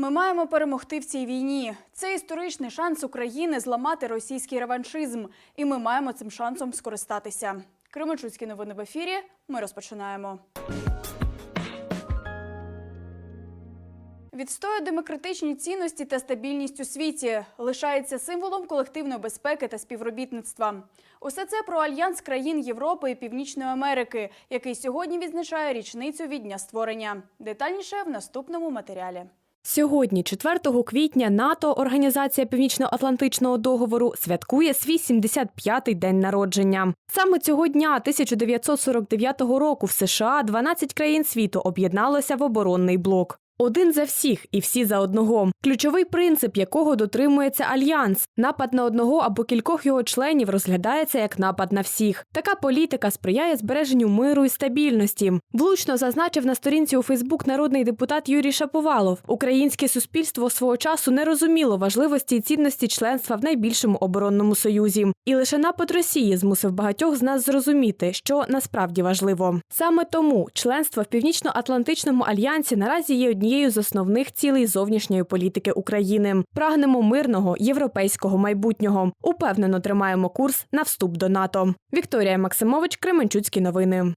Ми маємо перемогти в цій війні. Це історичний шанс України зламати російський реваншизм, і ми маємо цим шансом скористатися. Кременчуцькі новини в ефірі. Ми розпочинаємо. Відстоює демократичні цінності та стабільність у світі, лишається символом колективної безпеки та співробітництва. Усе це про альянс країн Європи і Північної Америки, який сьогодні відзначає річницю від дня створення. Детальніше в наступному матеріалі. Сьогодні, 4 квітня, НАТО, Організація Північно-Атлантичного договору, святкує свій 75-й день народження. Саме цього дня, 1949 року, в США 12 країн світу об'єдналося в оборонний блок. Один за всіх і всі за одного. Ключовий принцип, якого дотримується альянс. Напад на одного або кількох його членів розглядається як напад на всіх. Така політика сприяє збереженню миру і стабільності. Влучно зазначив на сторінці у Фейсбук народний депутат Юрій Шаповалов. Українське суспільство свого часу не розуміло важливості і цінності членства в найбільшому оборонному союзі. І лише напад Росії змусив багатьох з нас зрозуміти, що насправді важливо. Саме тому членство в Північно-Атлантичному альянсі наразі є однією з основних цілей зовнішньої політики України. Прагнемо мирного європейського майбутнього. Упевнено тримаємо курс на вступ до НАТО. Вікторія Максимович, Кременчуцькі новини.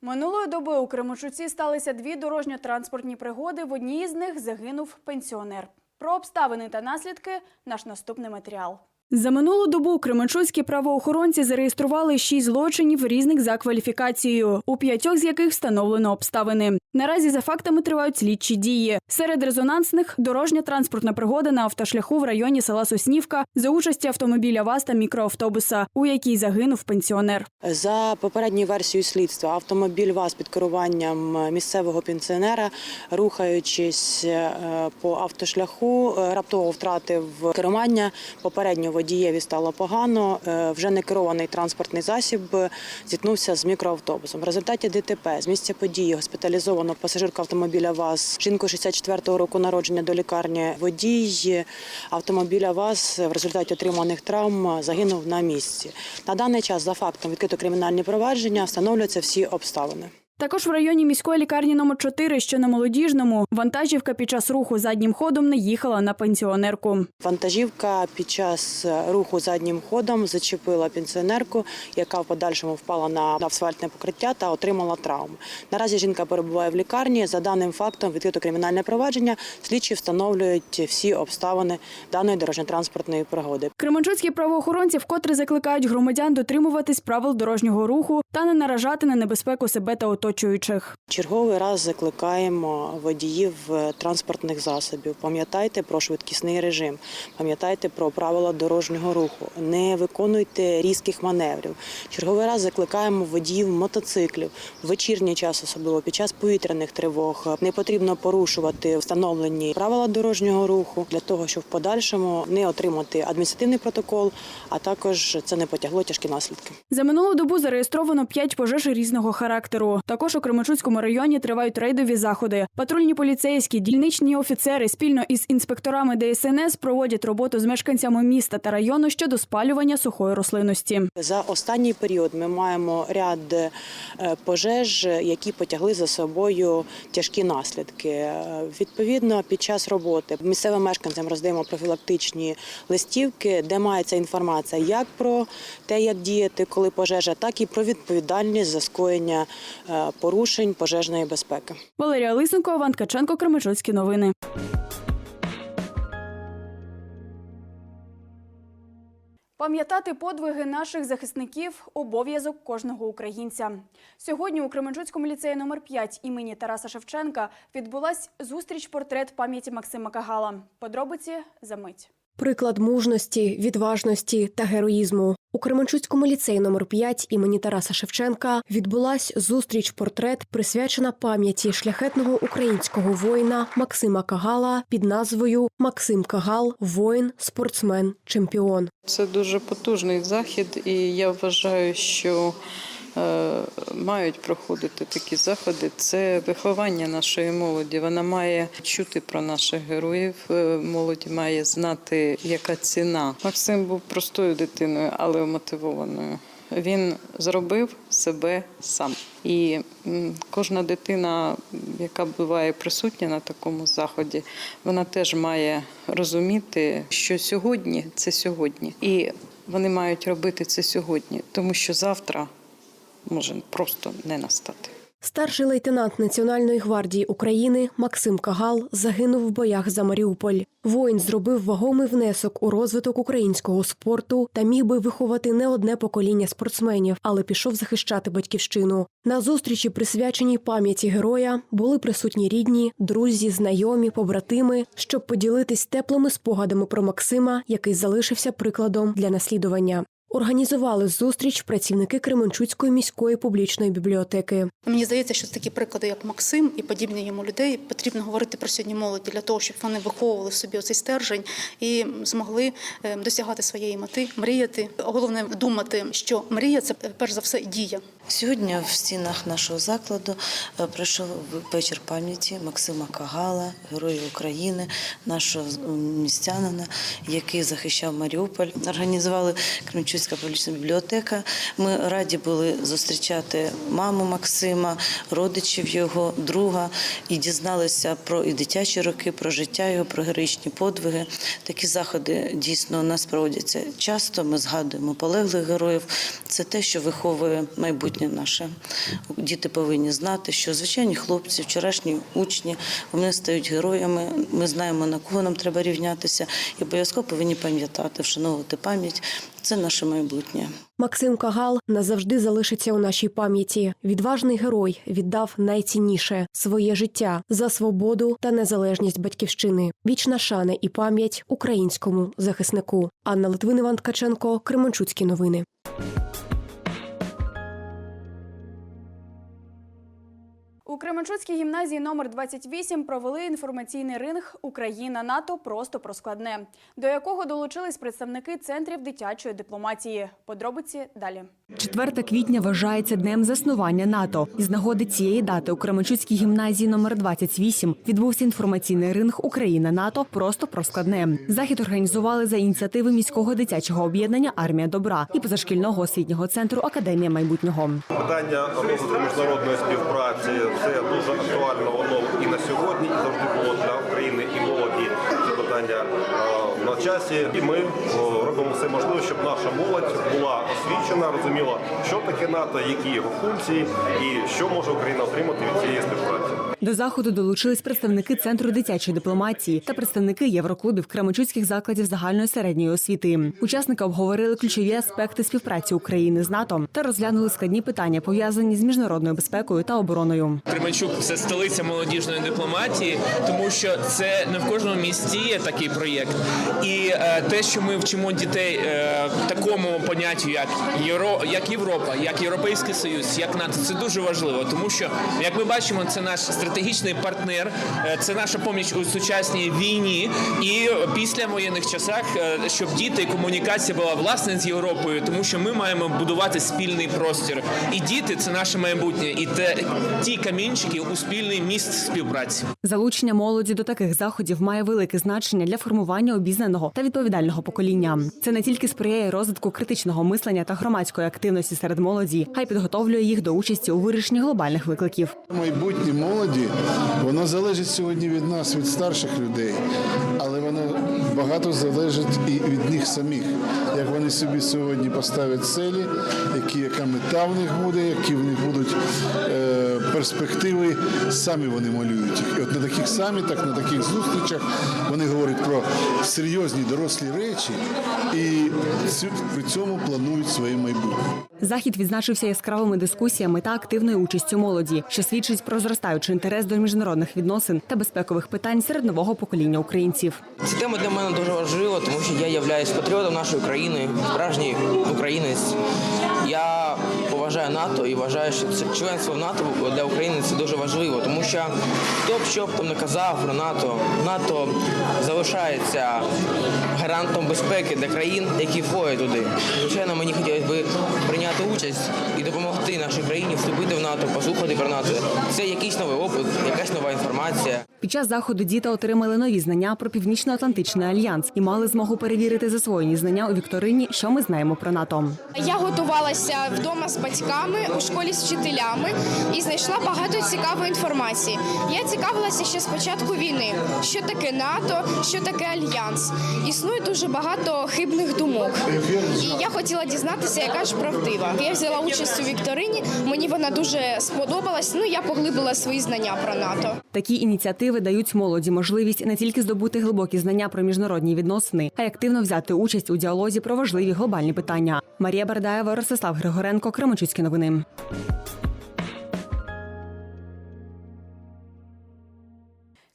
Минулої доби у Кременчуці сталися дві дорожньо-транспортні пригоди. В одній з них загинув пенсіонер. Про обставини та наслідки наш наступний матеріал. За минулу добу кременчуцькі правоохоронці зареєстрували шість злочинів різних за кваліфікацією, у п'ятьох з яких встановлено обставини. Наразі за фактами тривають слідчі дії. Серед резонансних дорожня транспортна пригода на автошляху в районі села Соснівка за участі автомобіля ВАЗ та мікроавтобуса, у якій загинув пенсіонер. За попередньою версією слідства, автомобіль ВАЗ під керуванням місцевого пенсіонера, рухаючись е, по автошляху, е, раптово втратив керування. Попередньо водієві стало погано. е, Вже не керований транспортний засіб е, зіткнувся з мікроавтобусом. В результаті ДТП з місця події госпіталізовано пасажирку автомобіля ВАЗ, жінку 64-го року народження до лікарні. Водій автомобіля ВАЗ в результаті отриманих травм загинув на місці. На даний час за фактом відкрито кримінальні провадження, встановлюються всі обставини. Також в районі міської лікарні номер 4, що на молодіжному, вантажівка під час руху заднім ходом не їхала на пенсіонерку. Вантажівка під час руху заднім ходом зачепила пенсіонерку, яка в подальшому впала на асфальтне покриття та отримала травму. Наразі жінка перебуває в лікарні. За даним фактом відкрито кримінальне провадження. Слідчі встановлюють всі обставини даної дорожньо-транспортної пригоди. Кременчуцькі правоохоронці вкотре закликають громадян дотримуватись правил дорожнього руху та не наражати на небезпеку себе та оточуючих. Черговий раз закликаємо водіїв е, транспортних засобів. Пам'ятайте про швидкісний режим, пам'ятайте про правила дорожнього руху. Не виконуйте різких маневрів. Черговий раз закликаємо водіїв мотоциклів в вечірній час, особливо під час повітряних тривог. Не потрібно порушувати встановлені правила дорожнього руху для того, щоб в подальшому не отримати адміністративний протокол, а також це не потягло тяжкі наслідки. За минулу добу зареєстровано п'ять пожеж різного характеру. Також у Кременчуцькому районі тривають рейдові заходи. Патрульні поліцейські, дільничні офіцери спільно із інспекторами ДСНС проводять роботу з мешканцями міста та району щодо спалювання сухої рослинності. За останній період ми маємо ряд е, пожеж, які потягли за собою тяжкі наслідки. Е, Відповідно, під час роботи місцевим мешканцям роздаємо профілактичні листівки, де мається інформація як про те, як діяти, коли пожежа, так і про відповідальність за скоєння порушень пожежної безпеки. Валерія Лисенко, Іван Ткаченко, Кременчуцькі новини. Пам'ятати подвиги наших захисників обов'язок кожного українця. Сьогодні у Кременчуцькому ліцеї номер 5 імені Тараса Шевченка відбулась зустріч портрет пам'яті Максима Кагала. Подробиці за мить. Приклад мужності, відважності та героїзму у Кременчуцькому ліцеї номер 5 імені Тараса Шевченка відбулась зустріч портрет, присвячена пам'яті шляхетного українського воїна Максима Кагала під назвою Максим Кагал, воїн, спортсмен, чемпіон. Це дуже потужний захід, і я вважаю, що мають проходити такі заходи. Це виховання нашої молоді. Вона має чути про наших героїв. е, Молодь має знати, яка ціна. Максим був простою дитиною, але мотивованою. він зробив себе сам. І кожна дитина, яка буває присутня на такому заході, вона теж має розуміти, що сьогодні це сьогодні. І вони мають робити це сьогодні, тому що завтра може просто не настати. Старший лейтенант Національної гвардії України Максим Кагал загинув в боях за Маріуполь. Воїн зробив вагомий внесок у розвиток українського спорту та міг би виховати не одне покоління спортсменів, але пішов захищати батьківщину. На зустрічі, присвяченій пам'яті героя, були присутні рідні, друзі, знайомі, побратими, щоб поділитись теплими спогадами про Максима, який залишився прикладом для наслідування. Організували зустріч працівники Кременчуцької міської публічної бібліотеки. Мені здається, що такі приклади, як Максим і подібні йому людей, потрібно говорити про сьогодні молоді для того, щоб вони виховували в собі оцей стержень і змогли е, досягати своєї мети, мріяти. Головне думати, що мрія це перш за все дія. Сьогодні в стінах нашого закладу е, пройшов вечір пам'яті Максима Кагала, героя України, нашого містянина, який захищав Маріуполь. Організували Кремчуцька публічна бібліотека. Ми раді були зустрічати маму Максима, родичів його, друга, і дізналися про і дитячі роки, про життя його, про героїчні подвиги. Такі заходи дійсно у нас проводяться часто. Ми згадуємо полеглих героїв. Це те, що виховує майбутнє наше. Діти повинні знати, що звичайні хлопці, вчорашні учні, вони стають героями. Ми знаємо на кого нам треба рівнятися, і обов'язково повинні пам'ятати, вшановувати пам'ять. Це наше майбутнє. Максим Кагал назавжди залишиться у нашій пам'яті. Відважний герой віддав найцінніше своє життя за свободу та незалежність батьківщини. Вічна шана і пам'ять українському захиснику. Анна Литвин, Іван Ткаченко, Кременчуцькі новини. У Кременчуцькій гімназії номер 28 провели інформаційний ринг Україна НАТО просто про складне, до якого долучились представники центрів дитячої дипломатії. Подробиці далі. 4 квітня вважається днем заснування НАТО. Із нагоди цієї дати у Кременчуцькій гімназії номер 28 відбувся інформаційний ринг Україна НАТО просто про складне. Захід організували за ініціативи міського дитячого об'єднання Армія добра і позашкільного освітнього центру Академія майбутнього. Питання розвитку міжнародної співпраці це дуже актуально воно на часі. І ми робимо все можливе, щоб наша молодь була освічена, розуміла, що таке НАТО, які його функції і що може Україна отримати від цієї співпраці. До заходу долучились представники центру дитячої дипломатії та представники євроклубів Кременчуцьких закладів загальної середньої освіти. Учасники обговорили ключові аспекти співпраці України з НАТО та розглянули складні питання, пов'язані з міжнародною безпекою та обороною. Кременчук це столиця молодіжної дипломатії, тому що це не в кожному місті є такий проєкт. І е, те, що ми вчимо дітей е, такому поняттю, як Євро, як Європа, як Європейський Союз, як НАТО, це дуже важливо, тому що як ми бачимо, це наш стратегічний партнер, е, це наша поміч у сучасній війні. І після воєнних часах, е, щоб діти і комунікація була власне з Європою, тому що ми маємо будувати спільний простір. І діти це наше майбутнє, і те ті камінчики у спільний міст співпраці. Залучення молоді до таких заходів має велике значення для формування обізнаного та відповідального покоління. Це не тільки сприяє розвитку критичного мислення та громадської активності серед молоді, а й підготовлює їх до участі у вирішенні глобальних викликів. Майбутнє молоді, воно залежить сьогодні від нас, від старших людей, але воно багато залежить і від них самих. Як вони собі сьогодні поставлять цілі, які, яка мета в них буде, які в них будуть е, перспективи, самі вони малюють їх. І от на таких самітах, на таких зустрічах вони говорять про серйозні дорослі речі і при цьому планують своє майбутнє. Захід відзначився яскравими дискусіями та активною участю молоді, що свідчить про зростаючий інтерес до міжнародних відносин та безпекових питань серед нового покоління українців. Ця тема для мене дуже важлива, тому що я являюсь патріотом нашої країни, справжній українець. Я поважаю НАТО і вважаю, що це членство в НАТО для України це дуже важливо, тому що хто б що б там не казав про НАТО, НАТО залишається гарантом безпеки для країн, які входять туди. Звичайно, мені хотілося б прийняти участь і допомогти нашій країні вступити в НАТО, послухати про НАТО. Це якийсь новий опит, якась нова інформація. Під час заходу діти отримали нові знання про Північно-Атлантичний альянс і мали змогу перевірити засвоєні знання у вікторині, що ми знаємо про НАТО. Я готувалася вдома з батьками у школі з вчителями і знайшла багато цікавої інформації. Я цікавилася ще з початку війни, що таке НАТО, що таке альянс. Існує дуже багато хибних думок. І я хотіла дізнатися, яка ж правдива. Я взяла участь у вікторині. Мені вона дуже сподобалась. Ну я поглибила свої знання про НАТО. Такі ініціативи дають молоді можливість не тільки здобути глибокі знання про міжнародні відносини, а й активно взяти участь у діалозі про важливі глобальні питання. Марія Бардаєва, Ростислав Григоренко, Кременчуцькі новини.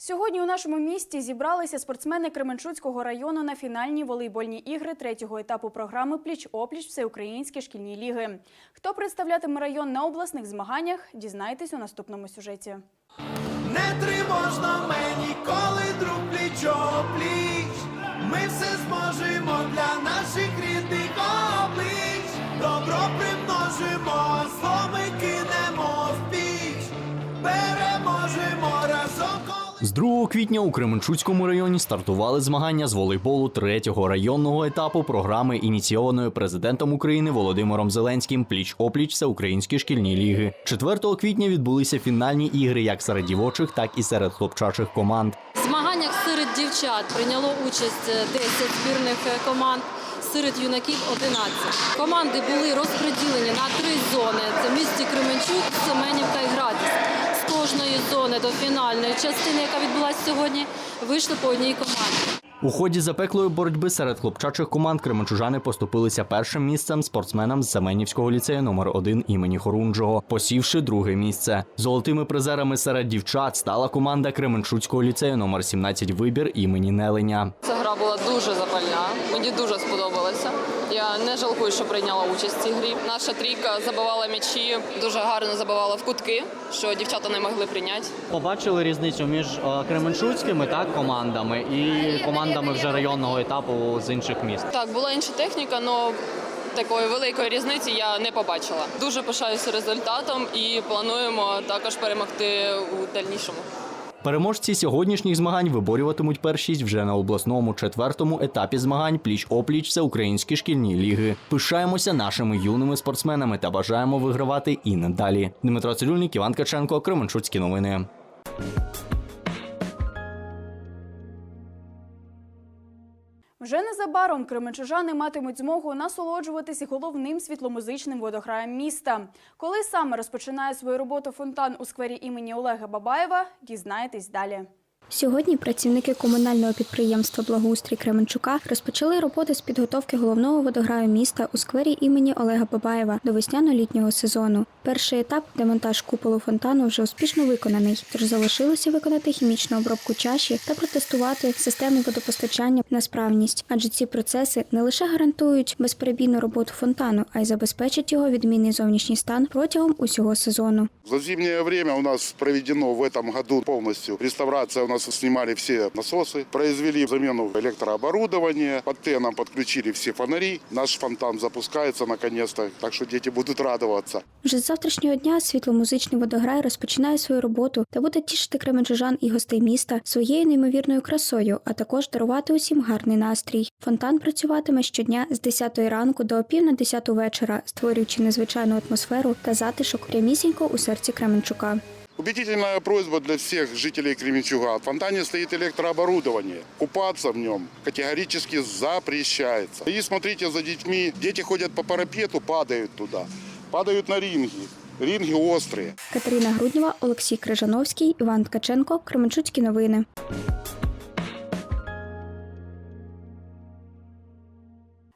Сьогодні у нашому місті зібралися спортсмени Кременчуцького району на фінальні волейбольні ігри третього етапу програми Пліч-опліч Всеукраїнські шкільні ліги. Хто представлятиме район на обласних змаганнях, дізнайтесь у наступному сюжеті. Не тривожно мені, коли друг пліч пліч. Ми все зможемо для наших рідних облич. Добро примножимо, зло З 2 квітня у Кременчуцькому районі стартували змагання з волейболу третього районного етапу програми, ініційованої президентом України Володимиром Зеленським Пліч-опліч Всеукраїнські шкільні ліги. 4 квітня відбулися фінальні ігри як серед дівочих, так і серед хлопчачих команд. Змаганнях серед дівчат прийняло участь е, 10 збірних е, команд. Серед юнаків 11. Команди були розподілені до фінальної частини, яка відбулася сьогодні, вийшли по одній команді. У ході запеклої боротьби серед хлопчачих команд кременчужани поступилися першим місцем спортсменам з Семенівського ліцею номер 1 імені Хорунжого, посівши друге місце. Золотими призерами серед дівчат стала команда Кременчуцького ліцею номер 17 вибір імені Неленя. Ця гра була дуже запальна. Мені дуже сподобалося. Я не жалкую, що прийняла участь в цій грі. Наша трійка забивала м'ячі, дуже гарно забивала в кутки, що дівчата не могли прийняти. Побачили різницю між е, кременчуцькими так командами і командами вже районного етапу з інших міст. Так, була інша техніка, але такої великої різниці я не побачила. Дуже пишаюся результатом і плануємо також перемогти у дальнішому. Переможці сьогоднішніх змагань виборюватимуть першість вже на обласному четвертому етапі змагань пліч-опліч всеукраїнські шкільні ліги. Пишаємося нашими юними спортсменами та бажаємо вигравати і надалі. Дмитро Цирюльник, Іван Каченко, Кременчуцькі новини. Вже незабаром кременчужани матимуть змогу насолоджуватися головним світломузичним водограєм міста. Коли саме розпочинає свою роботу фонтан у сквері імені Олега Бабаєва, дізнаєтесь далі. Сьогодні працівники комунального підприємства Благоустрій Кременчука розпочали роботи з підготовки головного водограю міста у сквері імені Олега Бабаєва до весняно-літнього сезону. Перший етап демонтаж куполу фонтану вже успішно виконаний, тож залишилося виконати хімічну обробку чаші та протестувати систему водопостачання на справність, адже ці процеси не лише гарантують безперебійну роботу фонтану, а й забезпечать його відмінний зовнішній стан протягом усього сезону. За зимнее время у нас проведено в этом году полностью реставрация. У нас снимали все насосы, произвели замену электрооборудования, под теном подключили все фонари. Наш фонтан запускается наконец-то, так что дети будут радоваться. Вже з завтрашнього дня світломузичний водограй розпочинає свою роботу та буде тішити кременчужан і гостей міста своєю неймовірною красою, а також дарувати усім гарний настрій. Фонтан працюватиме щодня з 10 ранку до пів на 10 вечора, створюючи незвичайну атмосферу та затишок прямісінько у серці Кременчука. Убедительная просьба для всех жителей Кременчуга. В фонтане стоит электрооборудование. Купаться в нем категорически запрещается. И смотрите за детьми. Дети ходят по парапету, падают туда. Падают на ринги. Ринги острые. Катерина Груднєва, Олексій Крижановський, Іван Ткаченко, Кременчуцькі новини.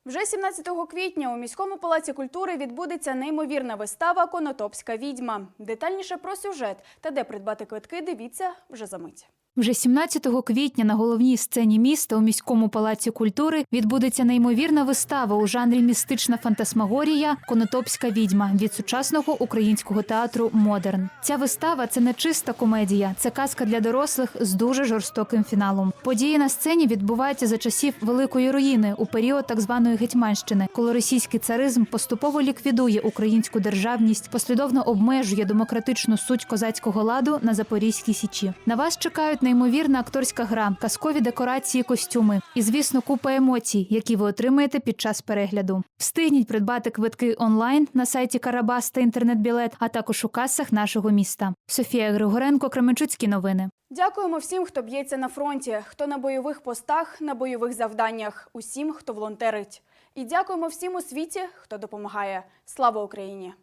Вже 17 квітня у міському палаці культури відбудеться неймовірна вистава Конотопська відьма. Детальніше про сюжет та де придбати квитки. Дивіться вже за мить. Вже 17 квітня на головній сцені міста у міському палаці культури відбудеться неймовірна вистава у жанрі містична фантасмагорія Конотопська відьма від сучасного українського театру Модерн. Ця вистава це не чиста комедія, це казка для дорослих з дуже жорстоким фіналом. Події на сцені відбуваються за часів великої руїни у період так званої гетьманщини, коли російський царизм поступово ліквідує українську державність, послідовно обмежує демократичну суть козацького ладу на Запорізькій січі. На вас чекають неймовірна акторська гра, казкові декорації, костюми і, звісно, купа емоцій, які ви отримаєте під час перегляду. Встигніть придбати квитки онлайн на сайті Карабас та інтернет-білет, а також у касах нашого міста. Софія Григоренко, Кременчуцькі новини. Дякуємо всім, хто б'ється на фронті, хто на бойових постах, на бойових завданнях, усім, хто волонтерить. І дякуємо всім у світі, хто допомагає. Слава Україні!